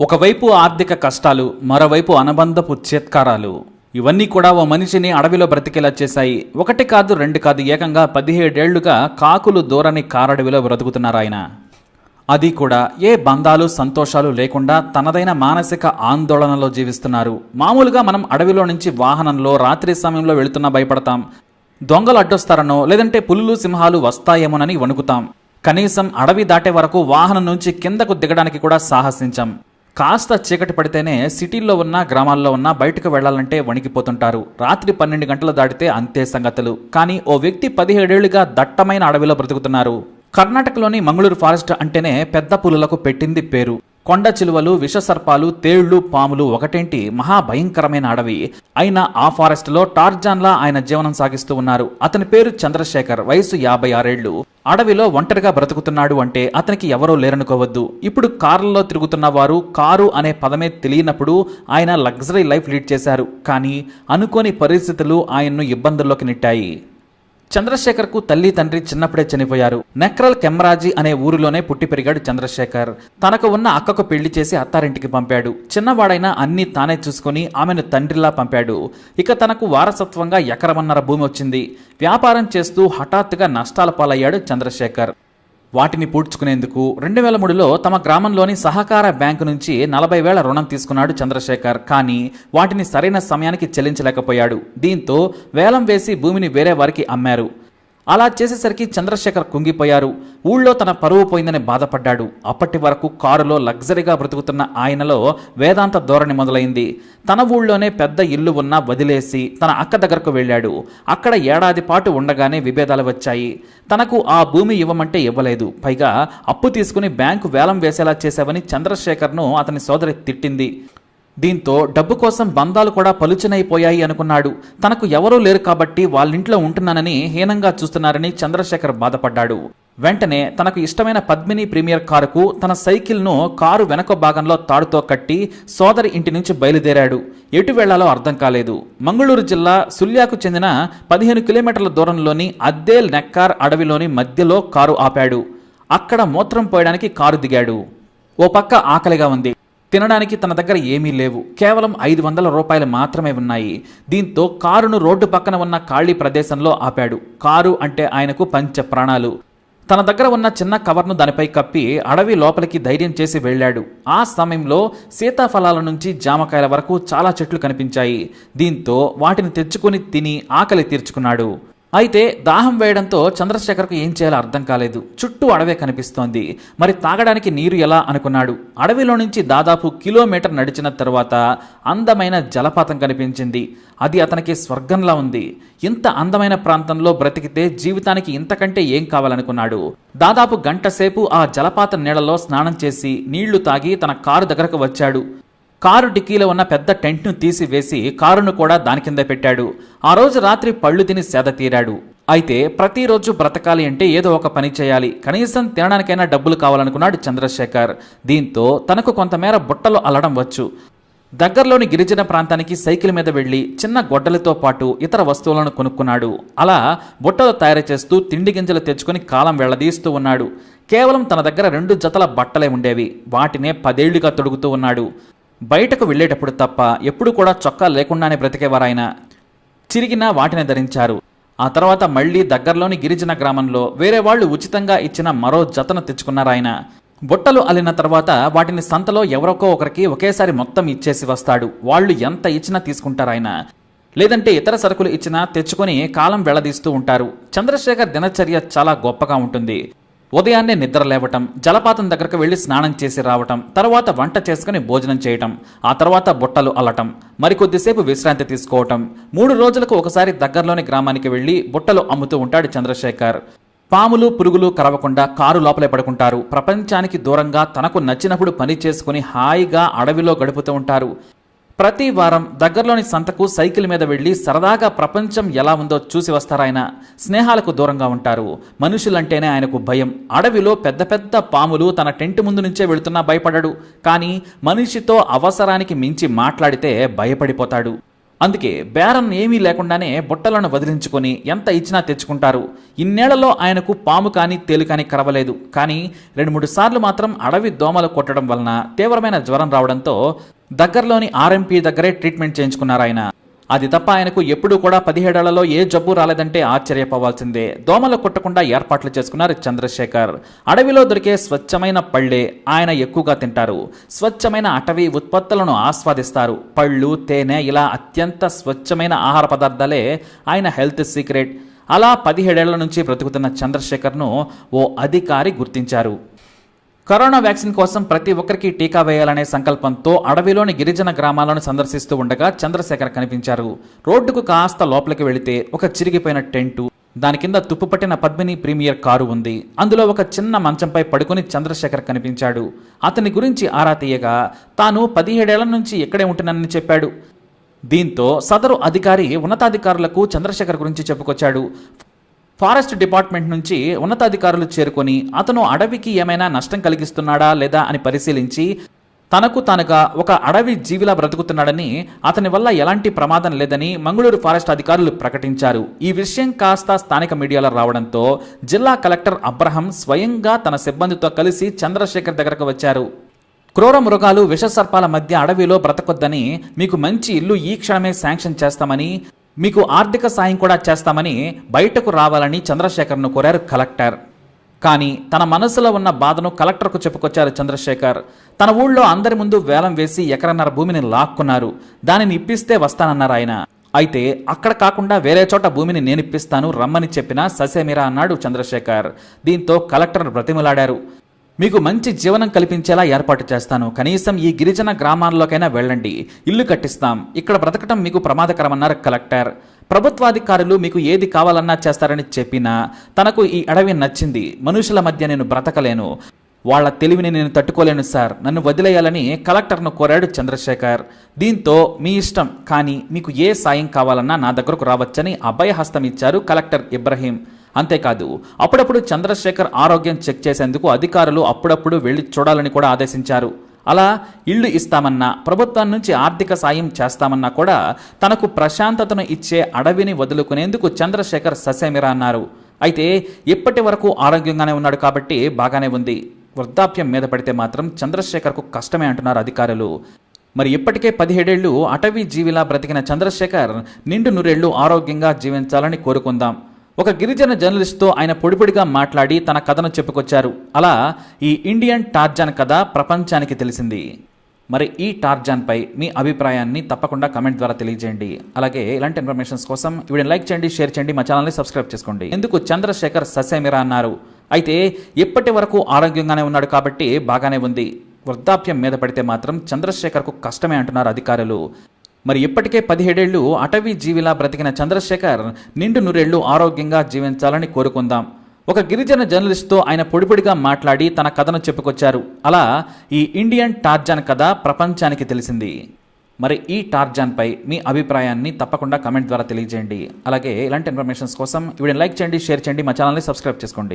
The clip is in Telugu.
ఒకవైపు ఆర్థిక కష్టాలు మరోవైపు అనుబంధపు చేత్కారాలు. ఇవన్నీ కూడా ఓ మనిషిని అడవిలో బ్రతికేలా చేశాయి. ఒకటి కాదు రెండు కాదు ఏకంగా పదిహేడేళ్ళుగా కాకులు దూరని కారడవిలో బ్రతుకుతున్నారు ఆయన. అది కూడా ఏ బంధాలు సంతోషాలు లేకుండా తనదైన మానసిక ఆందోళనలో జీవిస్తున్నారు. మామూలుగా మనం అడవిలో నుంచి వాహనంలో రాత్రి సమయంలో వెళుతున్నా భయపడతాం. దొంగలు అడ్డొస్తారనో లేదంటే పులులు సింహాలు వస్తాయేమోనని వణుకుతాం. కనీసం అడవి దాటే వరకు వాహనం నుంచి కిందకు దిగడానికి కూడా సాహసించాం. కాస్త చీకటి పడితేనే సిటీల్లో ఉన్న గ్రామాల్లో ఉన్న బయటకు వెళ్ళాలంటే వణికిపోతుంటారు. రాత్రి పన్నెండు గంటలు దాటితే అంతే సంగతులు. కానీ ఓ వ్యక్తి పదిహేడేళ్ళుగా దట్టమైన అడవిలో బ్రతుకుతున్నారు. కర్ణాటకలోని మంగళూరు ఫారెస్ట్ అంటేనే పెద్ద పులులకు పెట్టింది పేరు. కొండ చిలువలు విషసర్పాలు తేళ్ళు పాములు ఒకటేంటి? మహాభయంకరమైన అడవి. అయినా ఆ ఫారెస్ట్లో టార్జాన్లా ఆయన జీవనం సాగిస్తూ ఉన్నారు. అతని పేరు చంద్రశేఖర్. వయసు యాభై ఆరేళ్ళు అడవిలో ఒంటరిగా బ్రతుకుతున్నాడు అంటే అతనికి ఎవరో లేరనుకోవద్దు. ఇప్పుడు కార్లలో తిరుగుతున్న వారు కారు అనే పదమే తెలియనప్పుడు ఆయన లగ్జరీ లైఫ్ లీడ్ చేశారు. కానీ అనుకోని పరిస్థితులు ఆయన్ను ఇబ్బందుల్లోకి నెట్టాయి. చంద్రశేఖర్కు తల్లి తండ్రి చిన్నప్పుడే చనిపోయారు. నెక్రల్ కెమరాజీ అనే ఊరిలోనే పుట్టి పెరిగాడు చంద్రశేఖర్. తనకు ఉన్న అక్కకు పెళ్ళి చేసి అత్తారింటికి పంపాడు. చిన్నవాడైనా అన్నీ తానే చూసుకుని ఆమెను తండ్రిలా పంపాడు. ఇక తనకు వారసత్వంగా ఎకరమన్నర భూమి వచ్చింది. వ్యాపారం చేస్తూ హఠాత్తుగా నష్టాల పాలయ్యాడు చంద్రశేఖర్. వాటిని పూడ్చుకునేందుకు రెండు వేల మూడులో తమ గ్రామంలోని సహకార బ్యాంకు నుంచి నలభై వేల రుణం తీసుకున్నాడు చంద్రశేఖర్. కానీ వాటిని సరైన సమయానికి చెల్లించలేకపోయాడు. దీంతో వేలం వేసి భూమిని వేరే వారికి అమ్మారు. అలా చేసేసరికి చంద్రశేఖర్ కుంగిపోయారు. ఊళ్ళో తన పరువు పోయిందని బాధపడ్డాడు. అప్పటి వరకు కారులో లగ్జరీగా బ్రతుకుతున్న ఆయనలో వేదాంత ధోరణి మొదలైంది. తన ఊళ్ళోనే పెద్ద ఇల్లు ఉన్నా వదిలేసి తన అక్క దగ్గరకు వెళ్ళాడు. అక్కడ ఏడాది పాటు ఉండగానే విభేదాలు వచ్చాయి. తనకు ఆ భూమి ఇవ్వమంటే ఇవ్వలేదు. పైగా అప్పు తీసుకుని బ్యాంకు వేలం వేసేలా చేశావని చంద్రశేఖర్ను అతని సోదరి తిట్టింది. దీంతో డబ్బు కోసం బంధాలు కూడా పలుచనైపోయాయి అనుకున్నాడు. తనకు ఎవరూ లేరు కాబట్టి వాళ్ళింట్లో ఉంటున్నానని హీనంగా చూస్తున్నారని చంద్రశేఖర్ బాధపడ్డాడు. వెంటనే తనకు ఇష్టమైన పద్మిని ప్రీమియర్ కారుకు తన సైకిల్ను కారు వెనక భాగంలో తాడుతో కట్టి సోదరి ఇంటి నుంచి బయలుదేరాడు. ఎటు వెళ్ళాలో అర్థం కాలేదు. మంగళూరు జిల్లా సుల్యాకు చెందిన పదిహేను కిలోమీటర్ల దూరంలోని అద్దేల్ నెక్కార్ అడవిలోని మధ్యలో కారు ఆపాడు. అక్కడ మూత్రం పోయడానికి కారు దిగాడు. ఓ పక్క ఆకలిగా ఉంది. తినడానికి తన దగ్గర ఏమీ లేవు. కేవలం ఐదు వందల రూపాయలు మాత్రమే ఉన్నాయి. దీంతో కారును రోడ్డు పక్కన ఉన్న ఖాళీ ప్రదేశంలో ఆపాడు. కారు అంటే ఆయనకు పంచ ప్రాణాలు. తన దగ్గర ఉన్న చిన్న కవర్ను దానిపై కప్పి అడవి లోపలికి ధైర్యం చేసి వెళ్ళాడు. ఆ సమయంలో సీతాఫలాల నుంచి జామకాయల వరకు చాలా చెట్లు కనిపించాయి. దీంతో వాటిని తెచ్చుకొని తిని ఆకలి తీర్చుకున్నాడు. అయితే దాహం వేయడంతో చంద్రశేఖర్కు ఏం చేయాలో అర్థం కాలేదు. చుట్టూ అడవే కనిపిస్తోంది. మరి తాగడానికి నీరు ఎలా? అనుకున్నాడు. అడవిలో నుంచి దాదాపు కిలోమీటర్ నడిచిన తర్వాత అందమైన జలపాతం కనిపించింది. అది అతనికి స్వర్గంలా ఉంది. ఇంత అందమైన ప్రాంతంలో బ్రతికితే జీవితానికి ఇంతకంటే ఏం కావాలనుకున్నాడు? దాదాపు గంట సేపు ఆ జలపాత నీళ్ళలో స్నానం చేసి నీళ్ళు తాగి తన కారు దగ్గరకు వచ్చాడు. కారు డిక్కీలో ఉన్న పెద్ద టెంట్ను తీసివేసి కారును కూడా దాని కింద పెట్టాడు. ఆ రోజు రాత్రి పళ్ళు తిని సేద తీరాడు. అయితే ప్రతిరోజు బ్రతకాలి అంటే ఏదో ఒక పని చేయాలి. కనీసం తినడానికైనా డబ్బులు కావాలనుకున్నాడు చంద్రశేఖర్. దీంతో తనకు కొంతమేర బుట్టలు అల్లడం వచ్చు. దగ్గరలోని గిరిజన ప్రాంతానికి సైకిల్ మీద వెళ్ళి చిన్న గొడ్డలతో పాటు ఇతర వస్తువులను కొనుక్కున్నాడు. అలా బుట్టలు తయారు చేస్తూ తిండి గింజలు తెచ్చుకొని కాలం వెళ్ళదీస్తూ ఉన్నాడు. కేవలం తన దగ్గర రెండు జతల బట్టలే ఉండేవి. వాటినే పదేళ్ళుగా తొడుగుతూ ఉన్నాడు. బయటకు వెళ్ళేటప్పుడు తప్ప ఎప్పుడు కూడా చొక్కా లేకుండానే బ్రతికేవారాయన. చిరిగిన వాటిని ధరించారు. ఆ తర్వాత మళ్ళీ దగ్గరలోని గిరిజన గ్రామంలో వేరే వాళ్ళు ఉచితంగా ఇచ్చిన మరో జతను తెచ్చుకున్నారాయన. బుట్టలు అల్లిన తర్వాత వాటిని సంతలో ఎవరొకో ఒకరికి ఒకేసారి మొత్తం ఇచ్చేసి వస్తాడు. వాళ్ళు ఎంత ఇచ్చినా తీసుకుంటారాయన. లేదంటే ఇతర సరుకులు ఇచ్చినా తెచ్చుకొని కాలం వెళ్ళదీస్తూ ఉంటారు. చంద్రశేఖర్ దినచర్య చాలా గొప్పగా ఉంటుంది. ఉదయాన్నే నిద్ర లేవటం జలపాతం దగ్గరకు వెళ్ళి స్నానం చేసి రావటం తర్వాత వంట చేసుకుని భోజనం చేయటం ఆ తర్వాత బుట్టలు అల్లటం మరికొద్దిసేపు విశ్రాంతి తీసుకోవటం. మూడు రోజులకు ఒకసారి దగ్గరలోని గ్రామానికి వెళ్ళి బుట్టలు అమ్ముతూ ఉంటాడు చంద్రశేఖర్. పాములు పురుగులు కరవకుండా కారు లోపలే పడుకుంటారు. ప్రపంచానికి దూరంగా తనకు నచ్చినప్పుడు పని చేసుకుని హాయిగా అడవిలో గడుపుతూ ఉంటారు. ప్రతి వారం దగ్గరలోని సంతకు సైకిల్ మీద వెళ్ళి సరదాగా ప్రపంచం ఎలా ఉందో చూసి వస్తారాయన స్నేహాలకు దూరంగా ఉంటారు. మనుషులంటేనే ఆయనకు భయం. అడవిలో పెద్ద పెద్ద పాములు తన టెంట్ ముందు నుంచే వెళుతున్నా భయపడడు. కానీ మనిషితో అవసరానికి మించి మాట్లాడితే భయపడిపోతాడు. అందుకే బేరం ఏమీ లేకుండానే బుట్టలను వదిలించుకొని ఎంత ఇచ్చినా తెచ్చుకుంటారు. ఇన్నేళ్ళలో ఆయనకు పాము కానీ తేలు కానీ కరవలేదు. కానీ రెండు మూడు సార్లు మాత్రం అడవి దోమలు కొట్టడం వలన తీవ్రమైన జ్వరం రావడంతో దగ్గరలోని ఆర్ఎంపీ దగ్గరే ట్రీట్మెంట్ చేయించుకున్నారు ఆయన. అది తప్ప ఆయనకు ఎప్పుడూ కూడా పదిహేడేళ్ళలో ఏ జబ్బు రాలేదంటే ఆశ్చర్యపోవాల్సిందే. దోమలు కొట్టకుండా ఏర్పాట్లు చేసుకున్నారు చంద్రశేఖర్. అడవిలో దొరికే స్వచ్ఛమైన పళ్ళే ఆయన ఎక్కువగా తింటారు. స్వచ్ఛమైన అటవీ ఉత్పత్తులను ఆస్వాదిస్తారు. పళ్ళు తేనె ఇలా అత్యంత స్వచ్ఛమైన ఆహార పదార్థాలే ఆయన హెల్త్ సీక్రెట్. అలా పదిహేడేళ్ళ నుంచి బ్రతుకుతున్న చంద్రశేఖర్ను ఓ అధికారి గుర్తించారు. కరోనా వ్యాక్సిన్ కోసం ప్రతి ఒక్కరికి టీకా వేయాలనే సంకల్పంతో అడవిలోని గిరిజన గ్రామాలను సందర్శిస్తూ ఉండగా చంద్రశేఖర్ కనిపించారు. రోడ్డుకు కాస్త లోపలికి వెళితే ఒక చిరిగిపోయిన టెంటు దాని కింద తుప్పుపట్టిన పద్మిని ప్రీమియర్ కారు ఉంది. అందులో ఒక చిన్న మంచంపై పడుకుని చంద్రశేఖర్ కనిపించాడు. అతని గురించి ఆరా తీయగా తాను పదిహేడేళ్ళ నుంచి ఇక్కడే ఉంటున్నానని చెప్పాడు. దీంతో సదరు అధికారి ఉన్నతాధికారులకు చంద్రశేఖర్ గురించి చెప్పుకొచ్చాడు. ఫారెస్ట్ డిపార్ట్మెంట్ నుంచి ఉన్నతాధికారులు చేరుకొని అతను అడవికి ఏమైనా నష్టం కలిగిస్తున్నాడా లేదా అని పరిశీలించి తనకు తనగా ఒక అడవి జీవిలా బ్రతుకుతున్నాడని అతని వల్ల ఎలాంటి ప్రమాదం లేదని మంగళూరు ఫారెస్ట్ అధికారులు ప్రకటించారు. ఈ విషయం కాస్త స్థానిక మీడియాలో రావడంతో జిల్లా కలెక్టర్ అబ్రహం స్వయంగా తన సిబ్బందితో కలిసి చంద్రశేఖర్ దగ్గరకు వచ్చారు. క్రూర మృగాలు విషసర్పాల మధ్య అడవిలో బ్రతకొద్దని మీకు మంచి ఇల్లు ఈ క్షణమే శాంక్షన్ చేస్తామని మీకు ఆర్థిక సాయం కూడా చేస్తామని బయటకు రావాలని చంద్రశేఖర్ను కోరారు కలెక్టర్. కానీ తన మనసులో ఉన్న బాధను కలెక్టర్కు చెప్పుకొచ్చారు చంద్రశేఖర్. తన ఊళ్ళో అందరి ముందు వేలం వేసి ఎకరన్నర భూమిని లాక్కున్నారు. దానిని ఇప్పిస్తే వస్తానన్నారు ఆయన. అయితే అక్కడ కాకుండా వేరే చోట భూమిని నేను ఇప్పిస్తాను రమ్మని చెప్పిన ససేమిరా అన్నాడు చంద్రశేఖర్. దీంతో కలెక్టర్ బ్రతిమలాడారు. మీకు మంచి జీవనం కల్పించేలా ఏర్పాటు చేస్తాను. కనీసం ఈ గిరిజన గ్రామాల్లోకైనా వెళ్ళండి. ఇల్లు కట్టిస్తాం. ఇక్కడ బ్రతకటం మీకు ప్రమాదకరమన్నారు కలెక్టర్. ప్రభుత్వాధికారులు మీకు ఏది కావాలన్నా చేస్తారని చెప్పినా తనకు ఈ అడవి నచ్చింది. మనుషుల మధ్య నేను బ్రతకలేను. వాళ్ళ తెలివిని నేను తట్టుకోలేను సార్. నన్ను వదిలేయాలని కలెక్టర్ను కోరాడు చంద్రశేఖర్. దీంతో మీ ఇష్టం కానీ మీకు ఏ సాయం కావాలన్నా నా దగ్గరకు రావచ్చని అభయ హస్తం ఇచ్చారు కలెక్టర్ ఇబ్రహీం. అంతేకాదు అప్పుడప్పుడు చంద్రశేఖర్ ఆరోగ్యం చెక్ చేసేందుకు అధికారులు అప్పుడప్పుడు వెళ్ళి చూడాలని కూడా ఆదేశించారు. అలా ఇల్లు ఇస్తామన్నా ప్రభుత్వం నుంచి ఆర్థిక సాయం చేస్తామన్నా కూడా తనకు ప్రశాంతతను ఇచ్చే అడవిని వదులుకునేందుకు చంద్రశేఖర్ ససేమిరా అన్నారు. అయితే ఇప్పటి వరకు ఆరోగ్యంగానే ఉన్నాడు కాబట్టి బాగానే ఉంది. వృద్ధాప్యం మీద పడితే మాత్రం చంద్రశేఖర్కు కష్టమే అంటున్నారు అధికారులు. మరి ఇప్పటికే పదిహేడేళ్ళు అటవీ జీవిలా బ్రతికిన చంద్రశేఖర్ నిండు నూరేళ్ళు ఆరోగ్యంగా జీవించాలని కోరుకుందాం. ఒక గిరిజన జర్నలిస్ట్తో ఆయన పొడిపొడిగా మాట్లాడి తన కథను చెప్పుకొచ్చారు. అలా ఈ ఇండియన్ టార్జాన్ కథ ప్రపంచానికి తెలిసింది. మరి ఈ టార్జాన్పై మీ అభిప్రాయాన్ని తప్పకుండా కమెంట్ ద్వారా తెలియజేయండి. అలాగే ఇలాంటి ఇన్ఫర్మేషన్స్ కోసం వీడియో లైక్ చేయండి షేర్ చేయండి మా ఛానల్ని సబ్స్క్రైబ్ చేసుకోండి. ఎందుకు చంద్రశేఖర్ ససేమిరా అన్నారు. అయితే ఇప్పటి వరకు ఆరోగ్యంగానే ఉన్నాడు కాబట్టి బాగానే ఉంది. వృద్ధాప్యం మీద పడితే మాత్రం చంద్రశేఖర్కు కష్టమే అంటున్నారు అధికారులు. మరి ఇప్పటికే పదిహేడేళ్ళు అటవీ జీవిలా బ్రతికిన చంద్రశేఖర్ నిండు నూరేళ్ళు ఆరోగ్యంగా జీవించాలని కోరుకుందాం. ఒక గిరిజన జర్నలిస్ట్తో ఆయన పొడిపొడిగా మాట్లాడి తన కథను చెప్పుకొచ్చారు. అలా ఈ ఇండియన్ టార్జాన్ కథ ప్రపంచానికి తెలిసింది. మరి ఈ టార్జాన్పై మీ అభిప్రాయాన్ని తప్పకుండా కమెంట్ ద్వారా తెలియజేయండి. అలాగే ఇలాంటి ఇన్ఫర్మేషన్స్ కోసం వీడియో లైక్ చేయండి షేర్ చేయండి మా ఛానల్ని సబ్స్క్రైబ్ చేసుకోండి.